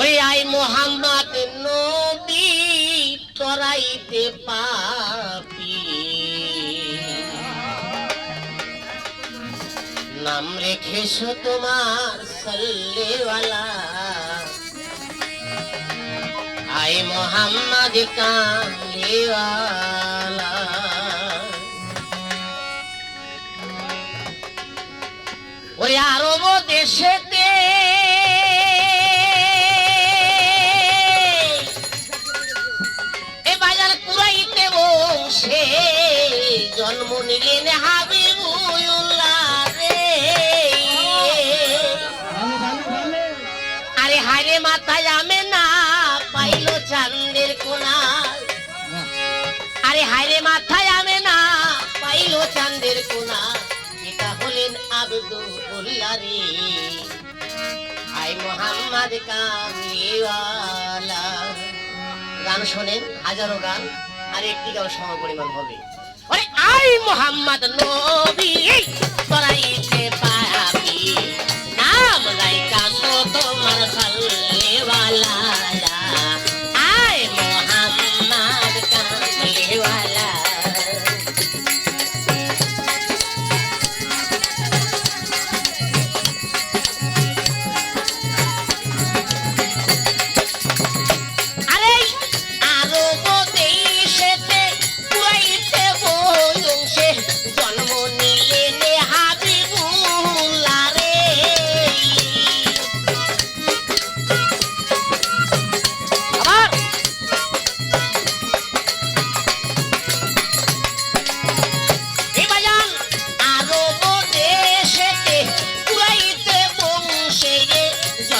ওই আই মোহাম্মদ নবী তরাইতে পাপি। নাম রেখেছো তোমার সল্লেওয়ালা। আই মোহাম্মদ কামলেওয়ালা। ওই আরব দেশেতে এ বাজার কুরাইতে বসে জন্ম নিলেন হাবিবুল্লাহ হলেন আব্দুল্লাহ রে আই গান শোনেন, হাজারো গান, আর একটি গান সম পরিমাণ হবে আই মোহাম্মদ নবী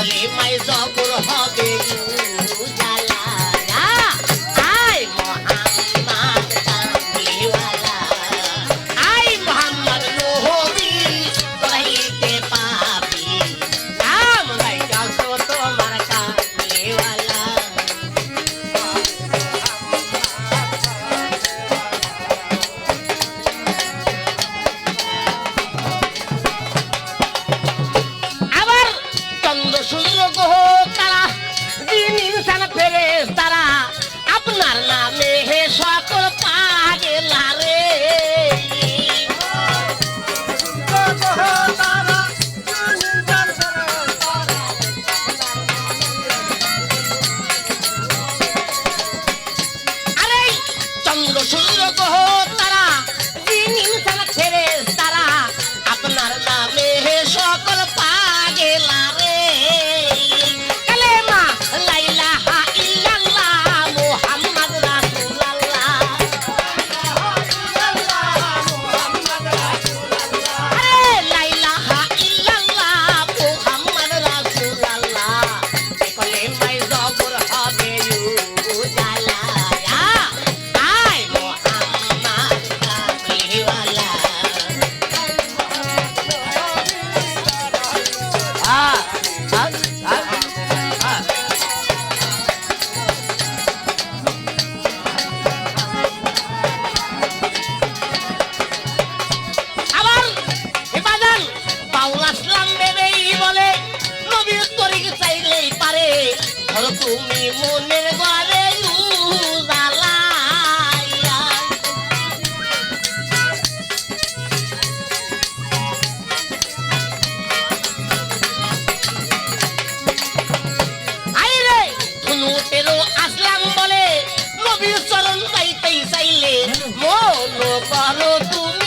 কলে মাই জবর হবে। তুমি মনের ঘরে আসলাম বলে নবীর চরণ পাইতেই চাইলে মন করো তুমি